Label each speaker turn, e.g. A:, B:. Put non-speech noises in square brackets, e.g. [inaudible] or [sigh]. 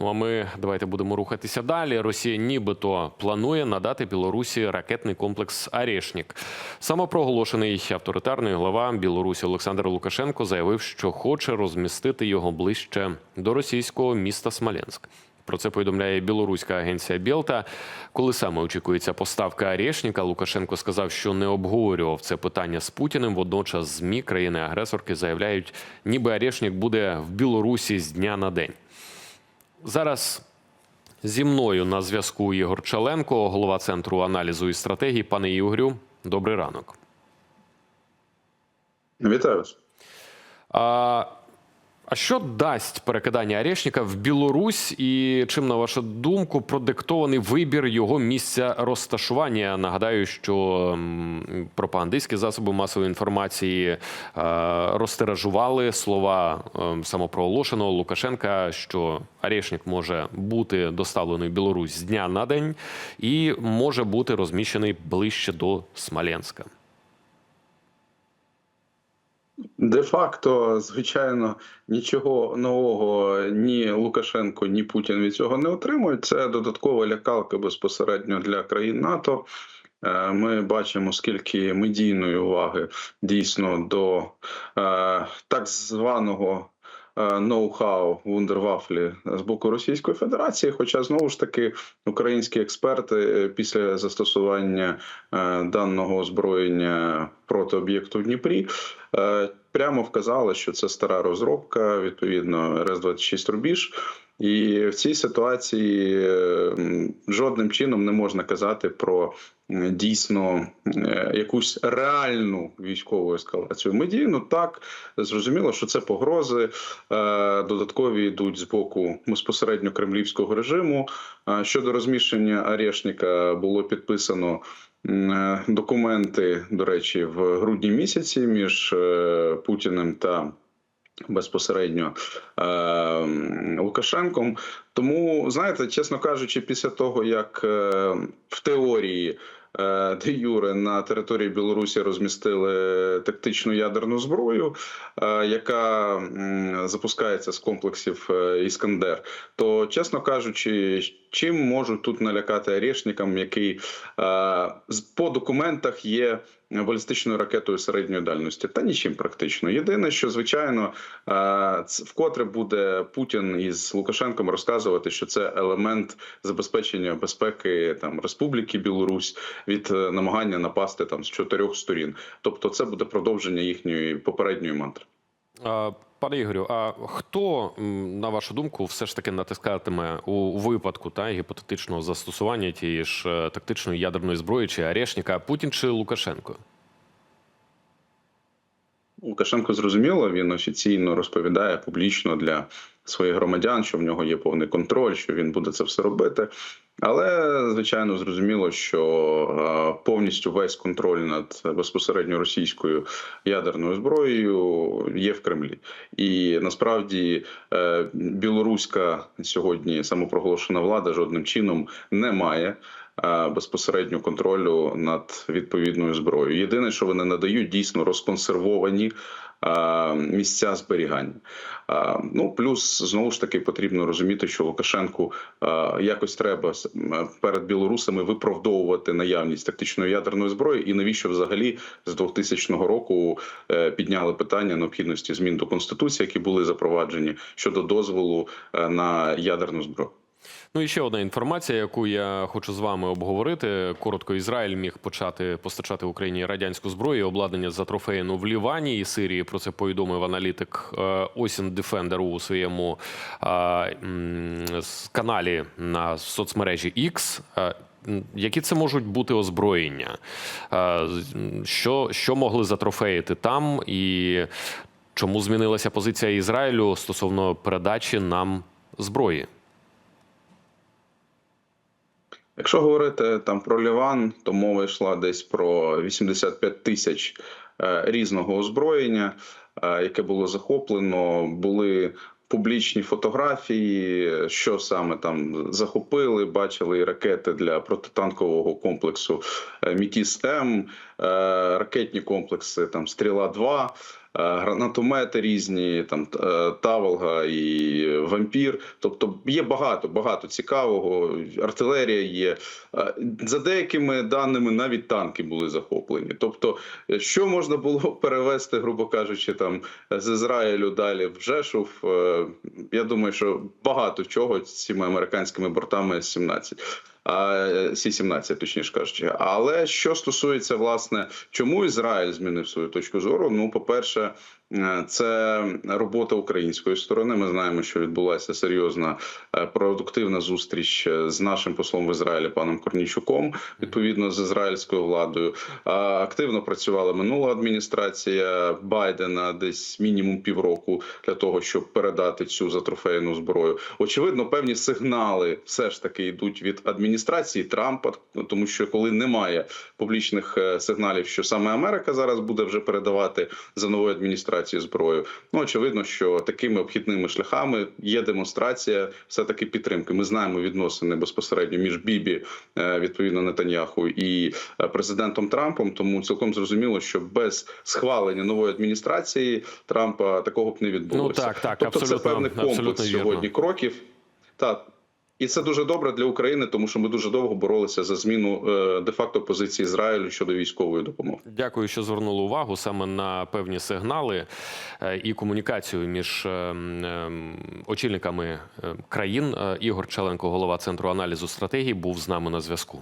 A: Ну а ми давайте будемо рухатися далі. Росія нібито планує надати Білорусі ракетний комплекс Арешнік. Самопроголошений авторитарний глава Білорусі Олександр Лукашенко заявив, що хоче розмістити його ближче до російського міста Смоленськ. Про це повідомляє білоруська агенція Білта. Коли саме очікується поставка Арешніка, Лукашенко сказав, що не обговорював це питання з Путіним. Водночас змі країни-агресорки заявляють, ніби Арешнік буде в Білорусі з дня на день. Зараз зі мною на зв'язку Ігор Чаленко, голова центру аналізу і стратегії. Пане Ігорю, добрий ранок.
B: Вітаю вас.
A: А, що дасть перекидання Арешника в Білорусь, і чим, на вашу думку, продиктований вибір його місця розташування? Нагадаю, що пропагандистські засоби масової інформації е, розтиражували слова е, самопроголошеного Лукашенка, що Арешник може бути доставлений в Білорусь з дня на день і може бути розміщений ближче до Смоленська.
B: Де-факто, звичайно, нічого нового ні Лукашенко, ні Путін від цього не отримують. Це додаткова лякалка безпосередньо для країн НАТО. Е, Ми бачимо, скільки медійної уваги дійсно до е, так званого е, ноу-хау вундервафлі з боку Російської Федерації. Хоча знову ж таки українські експерти після застосування даного озброєння проти об'єкту в Дніпрі е, прямо вказали, що це стара розробка, відповідно РС-26 рубіж. І в цій ситуації е, жодним чином не можна казати про дійсно е, якусь реальну військову ескалацію. Ми Медійно так зрозуміло, що це погрози додаткові йдуть з боку безпосередньо кремлівського режиму. Щодо розміщення Арешника було підписано документи, до речі, в грудні місяці між е, Путіним та безпосередньо е, Лукашенком. Тому, знаєте, чесно кажучи, після того як е, в теорії е, де Юре на території Білорусі розмістили тактичну ядерну зброю, е, яка запускається з комплексів е, Іскандер, то чесно кажучи, чим можуть тут налякати Арешникам, який е, по документах є балістичною ракетою середньої дальності, та нічим практично. Єдине, що звичайно е, вкотре буде Путін із Лукашенком розказувати, що це елемент забезпечення безпеки там Республіки Білорусь від е, намагання напасти там з чотирьох сторін. Тобто, це буде продовження їхньої попередньої мантри.
A: Пане Ігорю, а хто, на вашу думку, все ж таки натискатиме у у випадку та гіпотетичного застосування тієї ж е, тактичної ядерної зброї чи Арешника, Путін чи Лукашенко?
B: Лукашенко зрозуміло, він офіційно розповідає публічно для своїх громадян, що в нього є повний контроль, що він буде це все робити. Але звичайно зрозуміло, що е, повністю весь контроль над безпосередньо російською ядерною зброєю є в Кремлі, і насправді е, білоруська сьогодні самопроголошена влада жодним чином не має безпосередньо контролю над відповідною зброєю. Єдине, що вони надають, дійсно розконсервовані е, місця зберігання. Е, Ну плюс знову ж таки потрібно розуміти, що Лукашенку е, якось треба перед білорусами виправдовувати наявність тактичної ядерної зброї, і навіщо взагалі з 2000 року е, підняли питання необхідності змін до конституції, які були запроваджені щодо дозволу е, на ядерну зброю.
A: Ну і ще одна інформація, яку я хочу з вами обговорити. Коротко, Ізраїль міг почати постачати Україні радянську зброю, і обладнання за трофеїну в Лівані і Сирії. Про це повідомив аналітик е, Осін Дефендер у своєму е, каналі на соцмережі X. Е, Які це можуть бути озброєння? Е, Що, що могли затрофеїти там, і чому змінилася позиція Ізраїлю стосовно передачі нам зброї?
B: Якщо говорити там про Ліван, то мова йшла десь про 85 тисяч е, різного озброєння, е, яке було захоплено. Були публічні фотографії, що саме там захопили. Бачили і ракети для протитанкового комплексу е, Мітіс М, ракетні комплекси там Стріла 2 гранатомети різні, там е, Таволга і Вампір. Тобто є багато, багато цікавого. Артилерія є. Е, За деякими даними навіть танки були захоплені. Тобто, е, що можна було [laughs] перевести, грубо кажучи, там з Ізраїлю далі в Жешув. е, Я думаю, що багато чого цими американськими бортами С-17. А Сі-17, точніше кажучи. Але що стосується власне, чому Ізраїль змінив свою точку зору? Ну, по-перше, е, це робота української сторони. Ми знаємо, що відбулася серйозна е, продуктивна зустріч е, з нашим послом в Ізраїлі паном Корнійчуком, відповідно з ізраїльською владою. Активно працювала минула адміністрація Байдена, десь мінімум півроку для того, щоб передати цю затрофейну зброю. Очевидно, певні сигнали все ж таки йдуть від адміністрації Трампа, тому що коли немає публічних е, сигналів, що саме Америка зараз буде вже передавати за новою адміністрацією зброю. Ну очевидно, що такими обхідними шляхами є демонстрація все таки підтримки. Ми знаємо відносини безпосередньо між Бібі, е, відповідно Нетаньяху і е, президентом Трампом. Тому цілком зрозуміло, що без схвалення нової адміністрації Трампа такого б не відбулося.
A: Ну, так, так,
B: тобто
A: абсолютно-
B: це певний комплекс
A: абсолютно
B: сьогодні кроків. Так. І це дуже добре для України, тому що ми дуже довго боролися за зміну е, де-факто позиції Ізраїлю щодо військової допомоги.
A: Дякую, що звернули увагу саме на певні сигнали е, і комунікацію між е, м, ем, очільниками е, країн. Ігор Челенко, голова центру аналізу стратегії, був з нами на зв'язку.